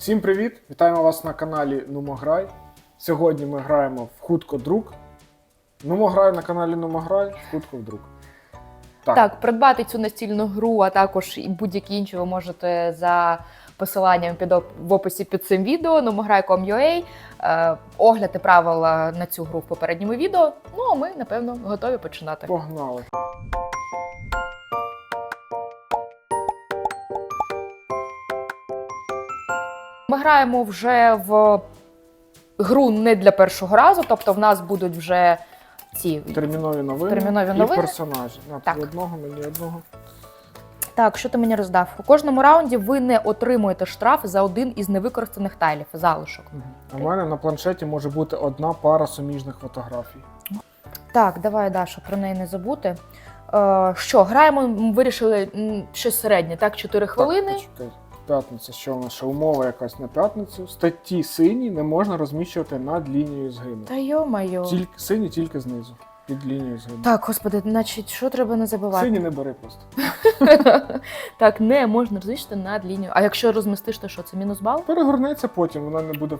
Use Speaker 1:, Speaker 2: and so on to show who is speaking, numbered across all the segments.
Speaker 1: Всім привіт! Вітаємо вас на каналі Нумограй. Сьогодні ми граємо в Хутко Друк. Нумограй на каналі Нумограй, Хутко в Друк. Так,
Speaker 2: Так, придбати цю настільну гру, а також і будь-які інші ви можете за посиланням під оп- в описі під цим відео nomograi.com.ua. Е, огляд і правила на цю гру в попередньому відео. Ну а ми, напевно, готові починати.
Speaker 1: погнали.
Speaker 2: Граємо вже в гру не для першого разу, тобто в нас будуть вже ці.
Speaker 1: Термінові новини
Speaker 2: Термінові
Speaker 1: і
Speaker 2: новини.
Speaker 1: персонажі. На,
Speaker 2: Так.
Speaker 1: одного, мені одного.
Speaker 2: Так, що ти мені роздав? У кожному раунді ви не отримуєте штраф за один із невикористаних тайлів, залишок.
Speaker 1: Мгм. А мене на планшеті може бути одна пара суміжних фотографій.
Speaker 2: Так, давай, Даша, про неї не забути. Е, що, граємо, м, вирішили м, щось середнє, так? 4 хвилини.
Speaker 1: Так, почекай. П'ятниця, що ще умова якась на п'ятницю. Статті сині не можна розміщувати над лінією згину.
Speaker 2: Та йо-майо.
Speaker 1: Тільки сині тільки знизу. Під лінією згину.
Speaker 2: Так, господи, значить, що треба не забувати?
Speaker 1: Сині не бери просто.
Speaker 2: так, не можна розмістити над лінією. А якщо розмістиш, то що, це мінус бал?
Speaker 1: Перегорнеться потім, вона не буде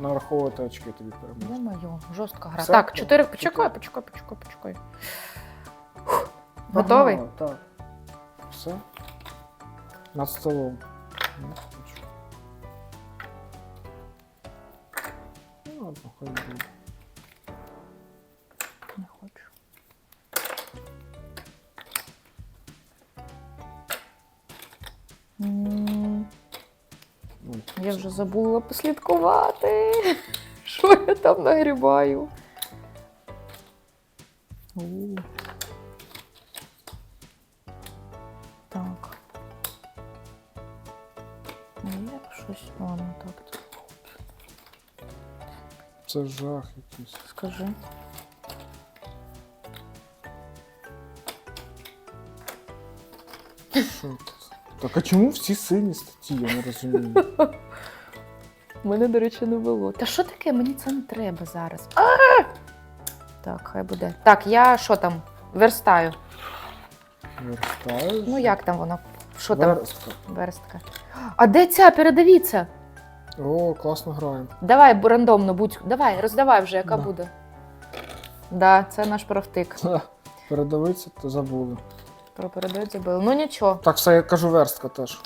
Speaker 1: нараховувати очки тобі переможеш.
Speaker 2: Йо-майо, жорстка гра.
Speaker 1: Все?
Speaker 2: Так, 4,
Speaker 1: Так,
Speaker 2: почекай,
Speaker 1: чотири.
Speaker 2: почекай, почекай, почекай. Фух. Готовий?
Speaker 1: Погнали, Так. Все. Над столом. Не хочу. Ну, ладно, хай буде.
Speaker 2: Не хочу. Я вже забула послідкувати. Що я там нагрібаю?
Speaker 1: Це жах якийсь.
Speaker 2: Скажи.
Speaker 1: Що це? Так а чому всі сині статті? Я не розумію.
Speaker 2: У Мене, до речі, не було. Та що таке? Мені це не треба зараз. Так, хай буде. Так, я що там? Верстаю.
Speaker 1: Вертаєш.
Speaker 2: Ну як там воно? Що там?
Speaker 1: Верстка.
Speaker 2: Верстка. А де ця? Передивіться.
Speaker 1: О, класно граємо.
Speaker 2: Давай бо рандомно будь. Давай, роздавай вже, яка
Speaker 1: Да.
Speaker 2: буде. Да, це наш профтик.
Speaker 1: Ха, Передавиться, то забули.
Speaker 2: Про передають забили. Ну нічого.
Speaker 1: Так, все, я кажу верстка теж.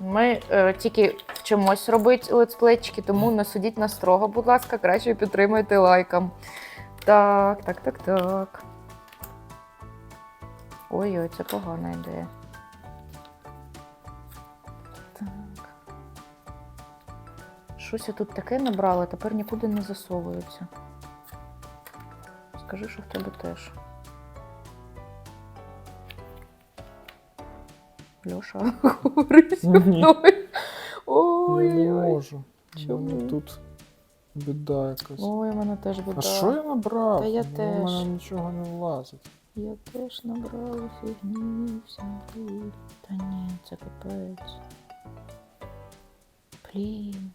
Speaker 2: Ми е, тільки вчимось робити летсплейчики, тому не судіть нас строго, будь ласка, краще підтримайте лайком. Так, так, так, так. Ой-ой, це погана ідея. Щось я тут таке набрала, тепер нікуди не засовується. Скажи, що в тебе теж. Льоша, говори зі мною.
Speaker 1: Я не
Speaker 2: Ой-ой.
Speaker 1: можу.
Speaker 2: Чому?
Speaker 1: тут біда якась.
Speaker 2: Ой, у мене теж біда.
Speaker 1: А що я набрав?
Speaker 2: Та я
Speaker 1: Ну,
Speaker 2: теж.
Speaker 1: У мене нічого не влазить.
Speaker 2: Я теж набрала фігні всякої. Та ні, це капець. Блін.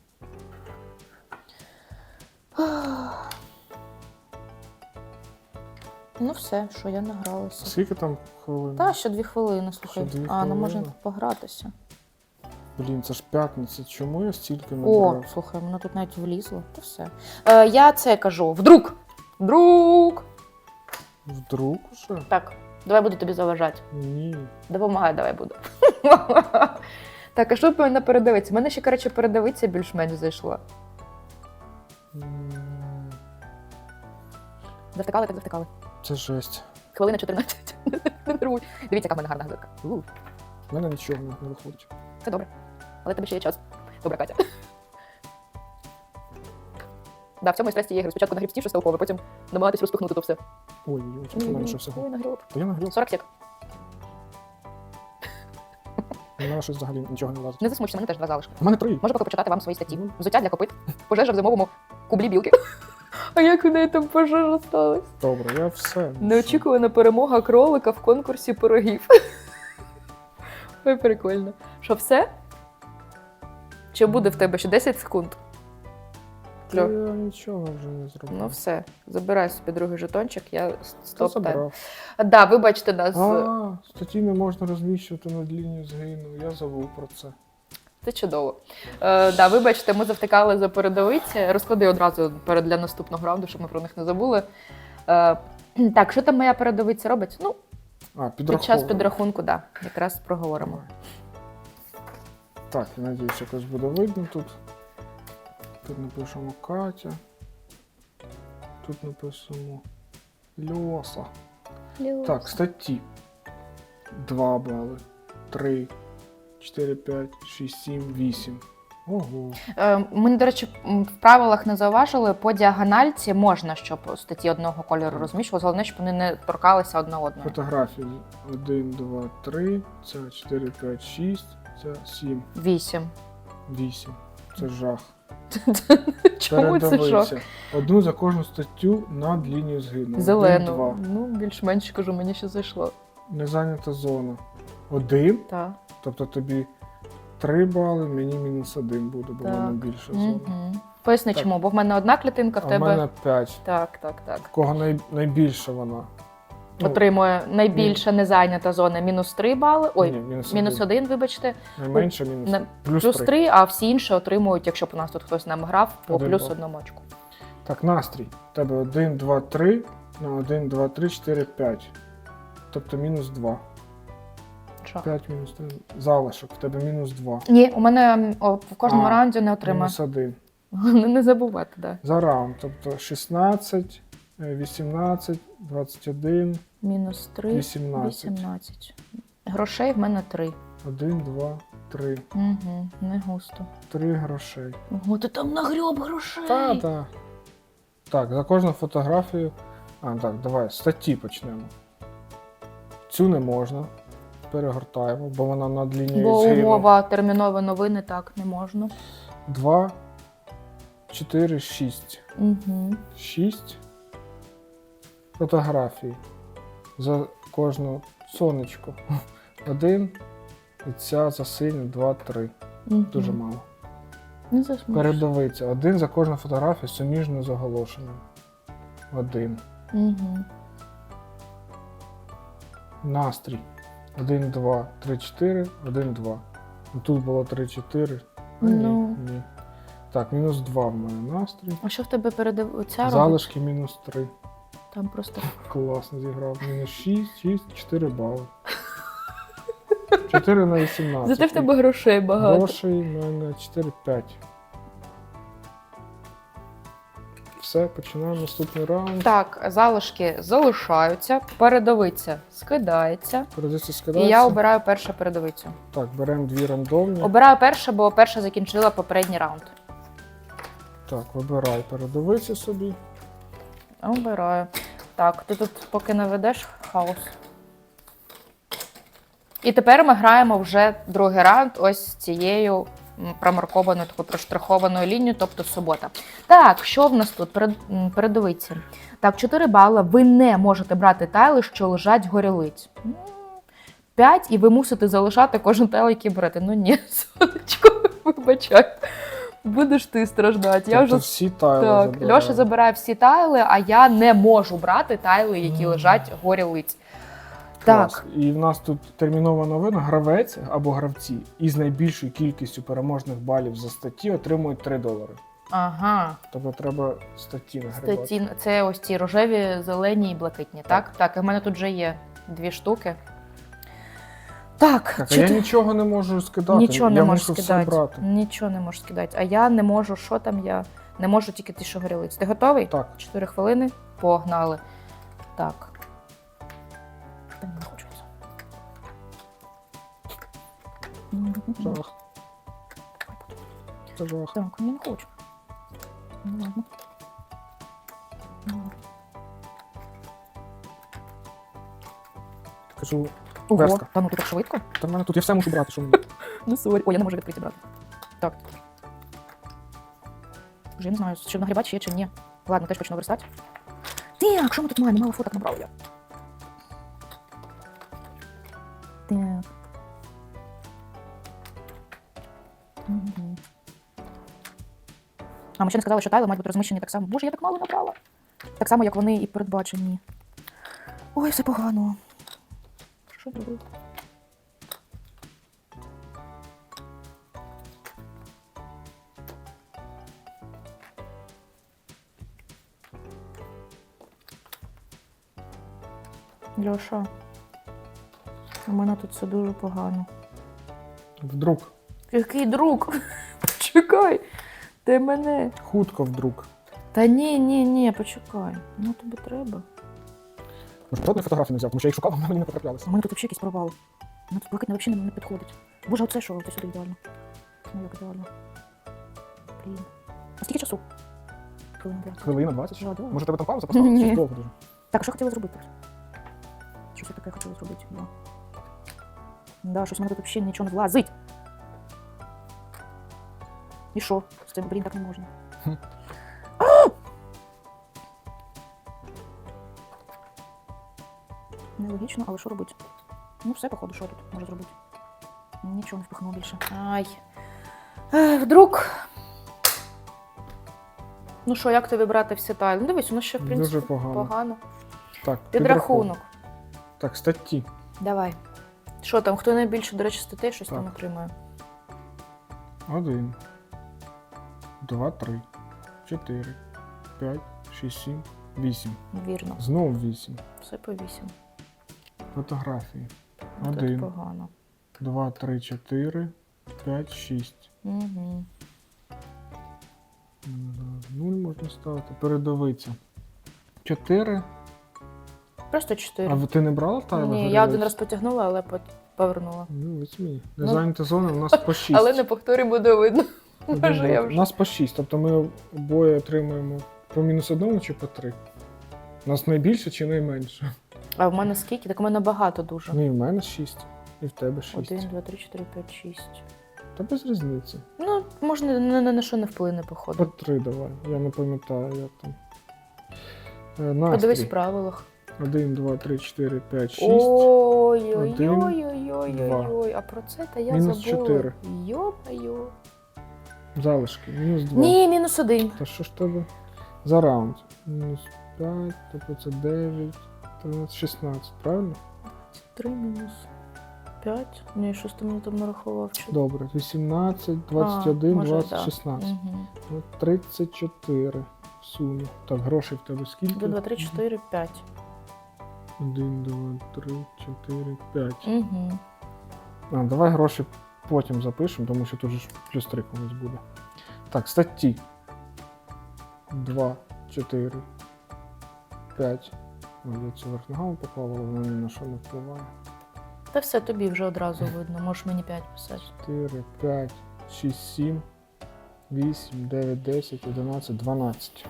Speaker 2: Ну все, що я награлася.
Speaker 1: Скільки там хвилин?
Speaker 2: Та, ще дві хвилини, слухай.
Speaker 1: Ще дві
Speaker 2: а, ну можна
Speaker 1: хвилини?
Speaker 2: погратися.
Speaker 1: Блін, це ж п'ятниця. Чому я стільки
Speaker 2: О,
Speaker 1: набрав?
Speaker 2: слухай, воно тут навіть влізло. Та все. Е, я це кажу. Вдруг! Вдруг!
Speaker 1: Вдруг уже?
Speaker 2: Так, давай буду тобі заважати.
Speaker 1: Ні.
Speaker 2: Допомагай, давай буду. так, а що в мене передивиться? У мене ще, коротше, передивиться більш-менш зайшла.
Speaker 1: М,
Speaker 2: Завтикали, так завтикали.
Speaker 1: Це жесть.
Speaker 2: Хвилина 14. Не нервуй. Дивіться, яка в мене гарна газетка. У,
Speaker 1: мене нічого не виходить.
Speaker 2: Це добре. Але тобі ще є час. Добре, Катя. Да, в цьому і стресі є ігри. Спочатку нагріб стішу столково, потім намагатись розпихнути то все.
Speaker 1: Ой, ой, що у мене ще всього.
Speaker 2: Ой, нагріб.
Speaker 1: Та я нагрів.
Speaker 2: 40 сек.
Speaker 1: У мене щось взагалі нічого не влазить.
Speaker 2: Не засмучся, мені теж два залишки.
Speaker 1: У мене три.
Speaker 2: Можу поки почитати вам свої статті.
Speaker 1: Ну.
Speaker 2: Взуття для копит, пожежа в зимовому кублі білки. А як у неї там пожежа сталася?
Speaker 1: Добре, я все.
Speaker 2: Неочікувана перемога кролика в конкурсі пирогів. Ой, прикольно. Що все? Чи буде в тебе ще 10 секунд?
Speaker 1: Та Я нічого вже не зробив.
Speaker 2: Ну все, забирай собі другий жетончик, я стоп тайм.
Speaker 1: забрав?
Speaker 2: Да, вибачте нас.
Speaker 1: А, статті не можна розміщувати над лінією згину. Я забув про це.
Speaker 2: Це чудово. Е, да, вибачте, ми завтикали за передовиці. Розклади одразу перед для наступного раунду, щоб ми про них не забули. Е, так, що там моя передовиця робить? Ну,
Speaker 1: А,
Speaker 2: під час підрахунку, так, да, якраз проговоримо.
Speaker 1: Так, я надіюсь, якось буде видно тут. Тут напишемо Катя. Тут напишемо Льоса. Льоса. Так, статті. 2 бали. 3, 4, 5, 6, 7, 8. Ого.
Speaker 2: Е, Ми, до речі, в правилах не зауважили, по діагональці можна, щоб статті одного кольору розміщувалися, головне, щоб вони не торкалися одна одної.
Speaker 1: Фотографії 1, 2, 3, це 4, 5, 6, це 7,
Speaker 2: Вісім.
Speaker 1: 8. Це жах.
Speaker 2: Чому це шок?
Speaker 1: Одну за кожну статтю над лінією згину.
Speaker 2: Зелену. Ну, більш-менш кажу, мені ще зайшло.
Speaker 1: Незайнята зона. Один,
Speaker 2: Так.
Speaker 1: Тобто тобі 3 бали, мені мінус один буде, бо в мене
Speaker 2: Так.
Speaker 1: більша зона.
Speaker 2: Угу. Поясни,
Speaker 1: Так.
Speaker 2: чому, бо в мене одна клітинка, в
Speaker 1: А в
Speaker 2: тебе.
Speaker 1: мене 5.
Speaker 2: Так, так, так.
Speaker 1: В кого най... найбільша вона? Ну,
Speaker 2: Отримує найбільша незайнята зона мінус 3 бали. Ой,
Speaker 1: ні, мінус,
Speaker 2: мінус
Speaker 1: один.
Speaker 2: 1, вибачте.
Speaker 1: Найменше мінус.
Speaker 2: На-
Speaker 1: плюс,
Speaker 2: Плюс
Speaker 1: 3.
Speaker 2: 3, а всі інші отримують, якщо б у нас тут хтось нам грав, по
Speaker 1: Один
Speaker 2: плюс
Speaker 1: бал.
Speaker 2: одному очку.
Speaker 1: Так, настрій. У тебе 1, 2, 3, на 1, 2, 3, 4, 5. Тобто мінус 2.
Speaker 2: Що?
Speaker 1: 5 мінус 3. Залишок, в тебе мінус 2.
Speaker 2: Ні, у мене о, в кожному
Speaker 1: А,
Speaker 2: раунді не отримає.
Speaker 1: Мінус 1.
Speaker 2: Головне не забувати, да.
Speaker 1: За раунд. Тобто 16, е, 18, 21,
Speaker 2: Мінус 3,
Speaker 1: 18.
Speaker 2: 18. Грошей в мене 3.
Speaker 1: 1, 2, 3.
Speaker 2: Угу, не густо.
Speaker 1: 3 грошей.
Speaker 2: Ого, ти там нагреб грошей.
Speaker 1: Та, та. Так, за кожну фотографію. А, так, давай, статті почнемо. Цю не можна. Перегортаємо, бо вона над лінією
Speaker 2: Бо
Speaker 1: згину.
Speaker 2: умова термінові новини так не можна.
Speaker 1: 2, 4, 6.
Speaker 2: Угу.
Speaker 1: 6 фотографій. За кожну сонечко. Один. І ця за синю 2, 3. Дуже мало.
Speaker 2: Не засмучусь.
Speaker 1: Передовиця. Один за кожну фотографію суміжно з оголошенням. Один.
Speaker 2: Угу.
Speaker 1: Настрій. 1, 2, 3, 4, 1, 2. Ну, Тут було 3, 4. А, ні,
Speaker 2: Ну.
Speaker 1: ні. Так, мінус 2 в мене настрій.
Speaker 2: А що в тебе передав ця робить?
Speaker 1: Залишки мінус 3.
Speaker 2: Там просто
Speaker 1: Класно зіграв. Мінус 6, 6, 4 бали. 4 на 18.
Speaker 2: зате в тебе грошей багато.
Speaker 1: Грошей в мене 4, Все, починаємо наступний раунд.
Speaker 2: Так, залишки залишаються, передовиця скидається.
Speaker 1: Передивіться
Speaker 2: І я обираю першу передовицю.
Speaker 1: Так, беремо дві рандомні.
Speaker 2: Обираю перше, бо перша закінчила попередній раунд.
Speaker 1: Так, вибирай передовиці собі.
Speaker 2: Обираю. Так, ти тут поки наведеш хаос. І тепер ми граємо вже другий раунд ось з цією промаркованою, такою проштрихованою лінією, тобто субота. Так, що в нас тут? Перед, м, передовиці. Так, 4 бали. Ви не можете брати тайли, що лежать горілиць. 5, і ви мусите залишати кожен тайл, який берете. Ну ні, сонечко, вибачай. Будеш ти страждати. Я
Speaker 1: тобто
Speaker 2: вже
Speaker 1: всі тайли
Speaker 2: так,
Speaker 1: забираю.
Speaker 2: Льоша забирає всі тайли, а я не можу брати тайли, які
Speaker 1: Мгм.
Speaker 2: лежать горі лиць.
Speaker 1: Клас.
Speaker 2: Так,
Speaker 1: І в нас тут термінова новина. Гравець або гравці із найбільшою кількістю переможних балів за статті отримують 3 долари.
Speaker 2: ага.
Speaker 1: Тобто треба статті нагрібати.
Speaker 2: Статті, це ось ці рожеві, зелені і блакитні, так? Так, і в мене тут вже є дві штуки. Так,
Speaker 1: Так, а
Speaker 2: чи
Speaker 1: я
Speaker 2: ти-
Speaker 1: нічого не можу скидати.
Speaker 2: нічого не
Speaker 1: я
Speaker 2: можеш
Speaker 1: мушу все
Speaker 2: скидати.
Speaker 1: брати.
Speaker 2: Нічого не можеш скидати. А я не можу, що там я? Не можу тільки ті, що горі лиць. Ти готовий?
Speaker 1: Так,
Speaker 2: Чотири хвилини. Погнали. Так.
Speaker 1: Жах. Це жах.
Speaker 2: Так, я не хочу. Ну, ладно.
Speaker 1: Кажу,
Speaker 2: Ого,
Speaker 1: Верстка.
Speaker 2: та ну ти так швидко?
Speaker 1: та в мене тут я все мушу брати, що мені.
Speaker 2: Ну сорі. Ой, я не можу відкрити брати. Так. Вже не знаю, чи нагрібати ще, чи ні. Ладно, теж почну верстати. Так, що ми тут маємо? Мало фоток набрав я. Так. А ми ще не сказали, що тайли мають бути розміщені так само. Боже, я так мало набрала. Так само, як вони і передбачені. Ой, все погано. Що робити? Льоша, у мене тут все дуже погано.
Speaker 1: Вдруг.
Speaker 2: Який друг? Почекай. Ти мене.
Speaker 1: Хутко вдруг.
Speaker 2: Та ні, ні, ні, почекай. Ну тобі треба.
Speaker 1: Може, жодної фотографії не взяв, тому що я їх шукав, а вони мені не потраплялися.
Speaker 2: У мене тут взагалі якийсь провал. У мене тут блакитне взагалі не підходить. Боже, оце що? Оце сюди ідеально. Ну як ідеально. Блін. А скільки часу? Хвилин 20.
Speaker 1: Хвилина 20.
Speaker 2: Да, да.
Speaker 1: Може, тебе там пауза поставити?
Speaker 2: Ні.
Speaker 1: Довго дуже.
Speaker 2: Так, а що хотіла зробити? Щось я таке хотіла зробити, да. Да, щось в мене тут взагалі нічого не влазить. І що? З цим, блін, так не можна. Нелогічно, але що робити? Ну, все, походу, що тут можу зробити? Нічого не впихнуло більше. Ай. Ех, вдруг. Ну що, як тобі брати всі тайли? Ну дивись, у нас ще, в принципі,
Speaker 1: Дуже погано.
Speaker 2: погано.
Speaker 1: Так,
Speaker 2: Підрахунок.
Speaker 1: Так, статті.
Speaker 2: Давай. Що там, хто найбільше, до речі, статей щось там
Speaker 1: Так.
Speaker 2: отримує?
Speaker 1: Один, два, три, чотири, п'ять, шість, сім, вісім.
Speaker 2: Вірно.
Speaker 1: Знову вісім.
Speaker 2: Все по вісім.
Speaker 1: Фотографії.
Speaker 2: Тут
Speaker 1: Один,
Speaker 2: погано.
Speaker 1: два, три, чотири, п'ять, шість.
Speaker 2: Угу.
Speaker 1: Нуль можна ставити. Передовиця. Чотири.
Speaker 2: Просто чотири.
Speaker 1: А ви- ти не брала тайли?
Speaker 2: Ні, я один раз потягнула, але пот- повернула.
Speaker 1: Ну, візьмі.
Speaker 2: Ну.
Speaker 1: Незайнята зона у нас по шість.
Speaker 2: Але на повторі буде видно.
Speaker 1: Один,
Speaker 2: Може,
Speaker 1: два,
Speaker 2: я
Speaker 1: три.
Speaker 2: вже.
Speaker 1: У нас по 6, тобто ми обоє отримуємо по мінус одному чи по 3. У нас найбільше чи найменше?
Speaker 2: А в мене скільки? Так у мене багато дуже.
Speaker 1: Ні, в мене 6. І в тебе 6.
Speaker 2: Один, два, три, чотири, п'ять, шість.
Speaker 1: Та без різниці.
Speaker 2: Ну, можна ні на, на що не вплине,
Speaker 1: По
Speaker 2: походу.
Speaker 1: 3 давай. Я не пам'ятаю, як там. Е, Настрій.
Speaker 2: Подивись в правилах.
Speaker 1: 1, 2, 3, 4, 5, 6.
Speaker 2: Ой-ой-ой-ой-ой-ой. А про це та я
Speaker 1: Мінус
Speaker 2: забула.
Speaker 1: чотири.
Speaker 2: Йо-йо.
Speaker 1: Залишки. Мінус 2.
Speaker 2: Ні, мінус один.
Speaker 1: Та що ж тебе? За раунд. Мінус 5, тобто це 9, 13, 16, правильно?
Speaker 2: Три мінус п'ять. Ні, щось ти мені там нарахував. Чи...
Speaker 1: Добре. 18, 21,
Speaker 2: А, може,
Speaker 1: 20,
Speaker 2: да.
Speaker 1: 16.
Speaker 2: Угу.
Speaker 1: Ну, 34 в сумі. Так, грошей в тебе скільки?
Speaker 2: 1, 2, 3, 4, 5.
Speaker 1: 1, 2, 3, 4, 5.
Speaker 2: Угу.
Speaker 1: А, давай гроші потім запишемо, тому що тут же плюс 3 комусь буде. Так, статті. 2, 4, 5. Ой, я цю верх ногами поклав, але вона ні на що не впливає.
Speaker 2: Та все, тобі вже одразу видно. Можеш мені 5 писати.
Speaker 1: 4, 5, 6, 7, 8, 9, 10, 11, 12.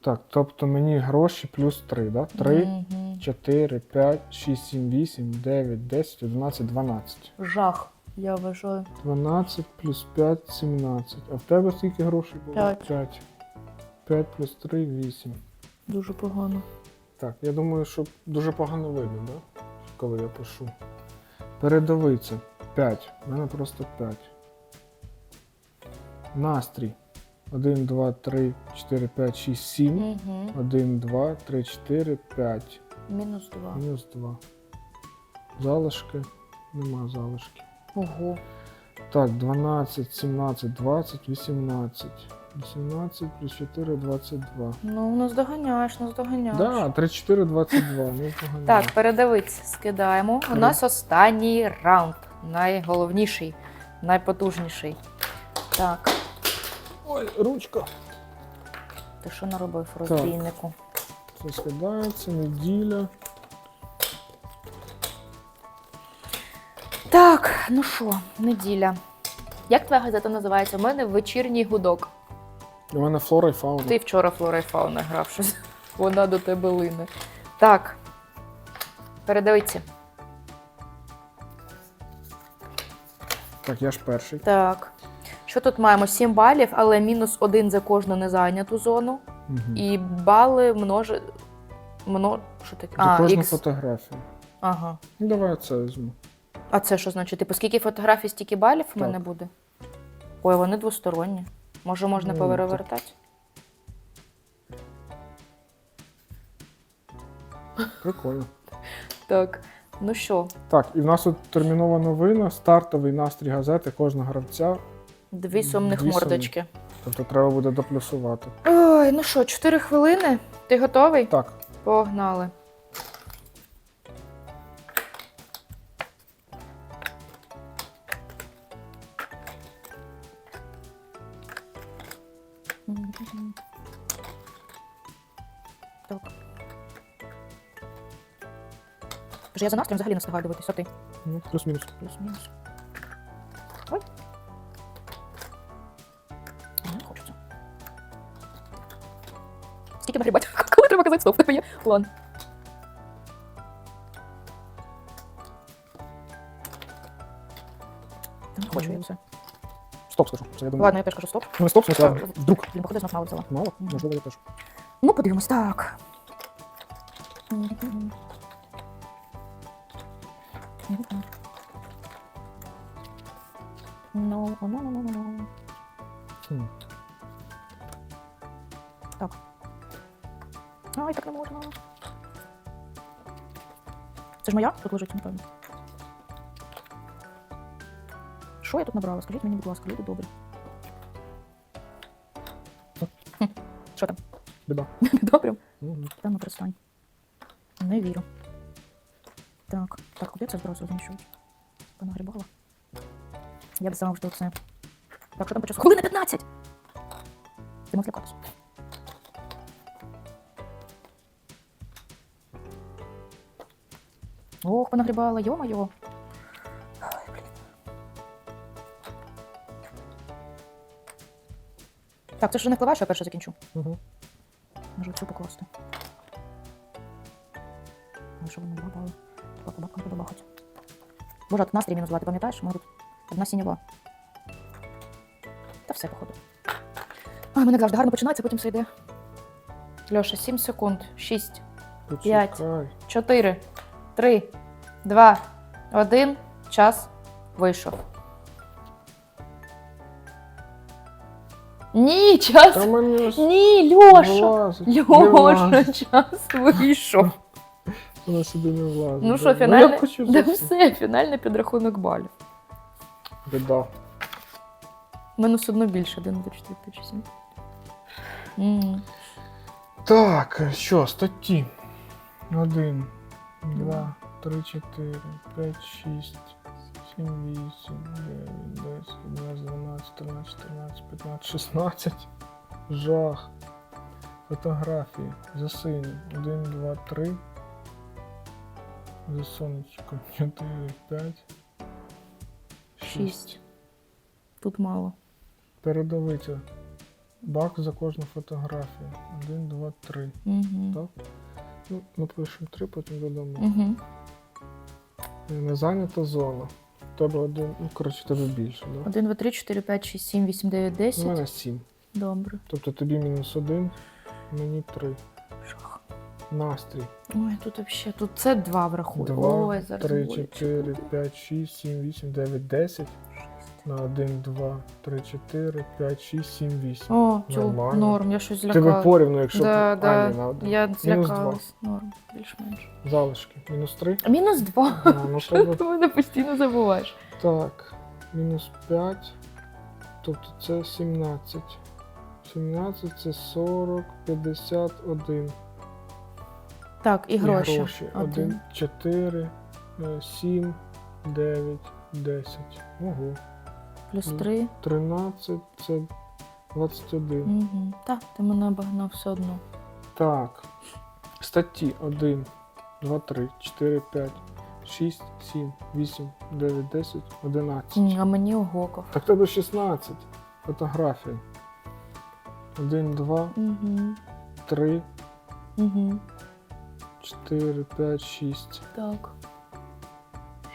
Speaker 1: Так, тобто мені гроші плюс 3, да? 3,
Speaker 2: Угу.
Speaker 1: 4, 5, 6, 7, 8, 9, 10, 11, 12.
Speaker 2: Жах, я вважаю.
Speaker 1: 12 плюс 5, 17. А в тебе скільки грошей було?
Speaker 2: П'ять.
Speaker 1: 5. 5 плюс 3, 8.
Speaker 2: Дуже погано.
Speaker 1: Так, я думаю, що дуже погано видно, да? коли я пишу. Передовиця 5. У мене просто 5. Настрій. 1, 2, 3, 4, 5, 6, 7.
Speaker 2: Угу.
Speaker 1: 1, 2, 3, 4, 5.
Speaker 2: Мінус 2.
Speaker 1: Мінус 2. Залишки. Нема залишки.
Speaker 2: Ого.
Speaker 1: Так, 12, 17, 20, 18. 18 плюс 4, 22.
Speaker 2: Ну, наздоганяєш, наздоганяєш.
Speaker 1: Да, 3, 4, 22. Ну, погано.
Speaker 2: Так, передивись, скидаємо. У нас останній раунд. Найголовніший, найпотужніший. Так,
Speaker 1: Ой, ручка.
Speaker 2: ти що наробив розбійнику?
Speaker 1: Це скидається, неділя.
Speaker 2: Так, ну що, неділя. Як твоя газета називається? У мене вечірній гудок.
Speaker 1: У мене флора і фауна.
Speaker 2: Ти вчора флора і фауна грав щось. Вона до тебе лине. Так. Передивіться.
Speaker 1: Так, я ж перший.
Speaker 2: Так. Що тут маємо? 7 балів, але мінус 1 за кожну незайняту зону.
Speaker 1: Угу.
Speaker 2: І бали множе. Мно... Що таке? А,
Speaker 1: кожну
Speaker 2: X.
Speaker 1: фотографію.
Speaker 2: Ага.
Speaker 1: Ну, давай це візьму.
Speaker 2: А це що значить? Типу, скільки фотографій, стільки балів
Speaker 1: Так.
Speaker 2: мене буде? Ой, вони двосторонні. Може, можна
Speaker 1: Ну,
Speaker 2: поперевертати?
Speaker 1: Прикольно.
Speaker 2: Так. Ну що,
Speaker 1: Так, і в нас тут термінова новина, стартовий настрій газети кожного гравця.
Speaker 2: дві сумних
Speaker 1: Дві
Speaker 2: мордочки.
Speaker 1: Тобто треба буде доплюсувати.
Speaker 2: Ой, ну що, 4 хвилини. Ти готовий?
Speaker 1: Так.
Speaker 2: Погнали. Так. Тож я за настроєм взагалі не встигаю дивитися, а ти?
Speaker 1: Ну, плюс-мінус.
Speaker 2: Плюс-мінус. нагрібати? Коли треба казати стоп, в тебе є план. Та Не хочу я все.
Speaker 1: Стоп, скажу. Це я думаю.
Speaker 2: Ладно, я теж кажу стоп.
Speaker 1: Ну, не стоп, смисла. Вдруг.
Speaker 2: Блін, походу, знов мало взяла.
Speaker 1: Мало?
Speaker 2: Мгм.
Speaker 1: Можливо, я теж.
Speaker 2: Ну, подивимось, так. Ну, ну, ну, ну, ну.
Speaker 1: Хм.
Speaker 2: Ай, так не можна. Це ж моя тут лежить, напевно. Що я тут набрала? Скажіть мені, будь ласка, люди добрі. Що там?
Speaker 1: Біда.
Speaker 2: Добре?
Speaker 1: Мгм.
Speaker 2: Та ну перестань. Не вірю. Так, так, куди це збросу зміщувати? Понагрібала. Я б сама що це. Так, що там по часу? Хвилина 15! Ти мав злякатися. Ох, понагрібала, йо-моє. Так, це ж не впливає, що я перше закінчу.
Speaker 1: Мгм.
Speaker 2: Можу цю покласти. Ну, що вони багали? Треба по бабкам побахати. Боже, а тут настрій мінус два, ти пам'ятаєш? Ми тут одна сінєва. Та все, походу. Ай, мене завжди гарно починається, потім все йде. Льоша, 7 секунд. 6, П'ять.
Speaker 1: Почекай.
Speaker 2: 4, 3, 2, 1. Час вийшов. Ні, час.
Speaker 1: Та мені ось
Speaker 2: Ні, Льоша.
Speaker 1: влазить. Не
Speaker 2: Льоша,
Speaker 1: влазить.
Speaker 2: час вийшов.
Speaker 1: Вона сюди не влазить.
Speaker 2: Ну що,
Speaker 1: я хочу
Speaker 2: Да
Speaker 1: зовсім.
Speaker 2: все, фінальний підрахунок балів.
Speaker 1: Біда.
Speaker 2: Мінус одно більше, 1, 2, 4, 5, 6, 7. М.
Speaker 1: Так, що, статті. Один, два, три, чотири, п'ять, шість, сім, вісім, дев'ять, десять, одинадцять, дванадцять, тринадцять, чотирнадцять, п'ятнадцять, шістнадцять. Жах. Фотографії. За синім. Один, два, три. За сонечко. Чотири, п'ять.
Speaker 2: Шість. Тут мало.
Speaker 1: Передовиця. Бак за кожну фотографію. Один, два, три.
Speaker 2: Угу.
Speaker 1: Так? Ну, напишемо три, потім додамо.
Speaker 2: Угу.
Speaker 1: Не зайнята зона. В тебе один, ну коротше, тебе більше, да?
Speaker 2: 1, 2, 3, 4, 5, 6, 7, 8, 9,
Speaker 1: У мене сім.
Speaker 2: Добре.
Speaker 1: Тобто тобі мінус один, мені три.
Speaker 2: Шах.
Speaker 1: Настрій.
Speaker 2: Ой, тут вообще, тут це 2.
Speaker 1: Два,
Speaker 2: Ой, зараз.
Speaker 1: три,
Speaker 2: боляче
Speaker 1: чотири,
Speaker 2: буде.
Speaker 1: п'ять, шість, сім, вісім, дев'ять, десять. На один, два, три, чотири, п'ять, шість, сім, вісім.
Speaker 2: О, цю
Speaker 1: Нормально.
Speaker 2: норм, я щось
Speaker 1: Тебе
Speaker 2: злякалась.
Speaker 1: порівну, якщо
Speaker 2: Да,
Speaker 1: б
Speaker 2: да.
Speaker 1: Ані на один.
Speaker 2: Я
Speaker 1: два.
Speaker 2: злякалась. Норм, більш-менш.
Speaker 1: Залишки. Мінус три.
Speaker 2: Мінус 2.
Speaker 1: А, ну
Speaker 2: Що
Speaker 1: треба
Speaker 2: ти мене постійно забуваєш?
Speaker 1: Так, мінус 5. Тобто це 17. 17 це 40, 51.
Speaker 2: Так, і гроші.
Speaker 1: І гроші. 1, 4, 7, 9, 10. Ого.
Speaker 2: Плюс 3.
Speaker 1: 13 це 21.
Speaker 2: Угу. Так, ти мене обогнав все одно.
Speaker 1: Так. Статті 1, 2, 3, 4, 5, 6, 7, 8, 9, 10, 11.
Speaker 2: М, А мені огоков.
Speaker 1: Так тебе 16 фотографій. 1, 2,
Speaker 2: Угу.
Speaker 1: 3,
Speaker 2: Угу.
Speaker 1: 4, 5, 6.
Speaker 2: Так.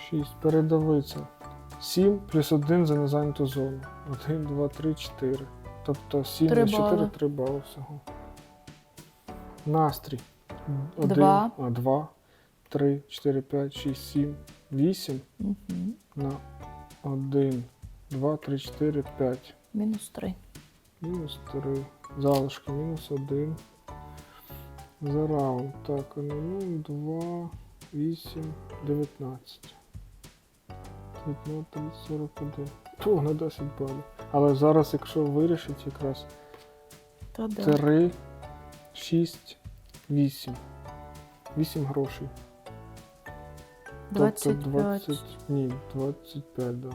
Speaker 1: 6. Передовиця. 7 плюс 1 за незайняту зону. 1, 2, 3, 4. Тобто 7
Speaker 2: Три
Speaker 1: на 4,
Speaker 2: бали.
Speaker 1: 3 бали всього. Настрій. 1,
Speaker 2: Два.
Speaker 1: а 2, 3, 4, 5, 6, 7, 8
Speaker 2: Угу.
Speaker 1: на 1, 2, 3, 4, 5.
Speaker 2: Мінус 3.
Speaker 1: Мінус 3. Залишки мінус 1. За раунд. Так, ну, 2, 8, 19. 15, 41. Ту, на 10 балів. Але зараз, якщо вирішить, якраз
Speaker 2: Та да.
Speaker 1: 3, 6, 8. 8 грошей.
Speaker 2: 25.
Speaker 1: Тобто 20, ні, 25, да.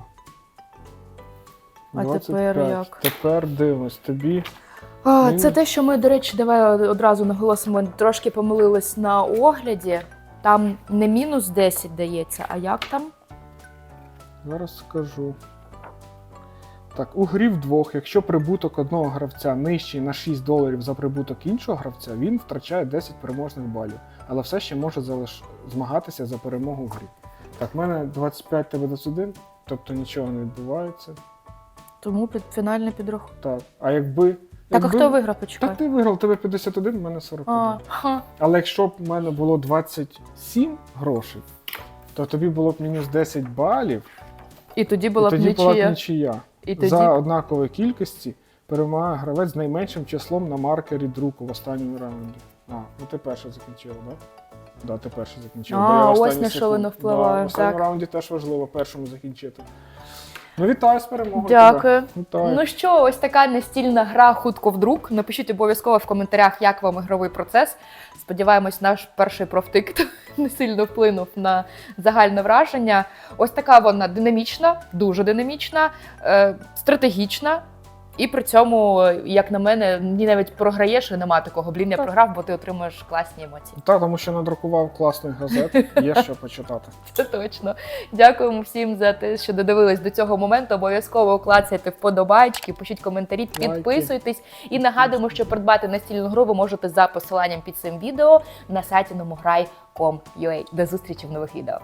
Speaker 2: А тепер як?
Speaker 1: Тепер дивимось, тобі
Speaker 2: А, це те, що ми, до речі, давай одразу наголосимо, трошки помилились на огляді. Там не мінус 10 дається, а як там?
Speaker 1: Зараз скажу. Так, у грі вдвох, якщо прибуток одного гравця нижчий на 6 доларів за прибуток іншого гравця, він втрачає 10 переможних балів, але все ще може залиш... змагатися за перемогу в грі. Так, в мене 25 тебе 21, тобто нічого не відбувається.
Speaker 2: Тому під фінальний підрахунок.
Speaker 1: Так, а якби.
Speaker 2: Так, а
Speaker 1: якби...
Speaker 2: хто виграв, почекай?
Speaker 1: Так ти виграв, тебе 51, в мене 41.
Speaker 2: А, ха.
Speaker 1: Але якщо б в мене було 27 грошей, то тобі було б мінус 10 балів,
Speaker 2: І тоді
Speaker 1: і
Speaker 2: була б
Speaker 1: тоді була б
Speaker 2: нічия.
Speaker 1: нічия.
Speaker 2: І тоді
Speaker 1: За однакової кількості перемагає гравець з найменшим числом на маркері друку в останньому раунді. А, ну ти перше закінчила, так? Да? Да, ти перше закінчила.
Speaker 2: А,
Speaker 1: бо я
Speaker 2: ось
Speaker 1: останній
Speaker 2: на що
Speaker 1: секунд.
Speaker 2: воно впливає,
Speaker 1: Да, в останньому
Speaker 2: так.
Speaker 1: раунді теж важливо першому закінчити. Ну, вітаю з перемогою.
Speaker 2: Дякую.
Speaker 1: Вітаю.
Speaker 2: Ну що, ось така настільна гра хутко в друк. Напишіть обов'язково в коментарях, як вам ігровий процес. Сподіваємось, наш перший профтик не сильно вплинув на загальне враження. Ось така вона динамічна, дуже динамічна, е, стратегічна. І при цьому, як на мене, ні навіть програєш і нема такого. Блін, я
Speaker 1: Так.
Speaker 2: програв, бо ти отримуєш класні емоції.
Speaker 1: Так, тому що надрукував класних газет, є що почитати.
Speaker 2: Це точно. Дякуємо всім за те, що додивились до цього моменту. Обов'язково клацайте вподобайки, пишіть коментарі,
Speaker 1: Лайки.
Speaker 2: підписуйтесь. І нагадуємо, що придбати настільну гру ви можете за посиланням під цим відео на сайті nomograi.com.ua. До зустрічі в нових відео.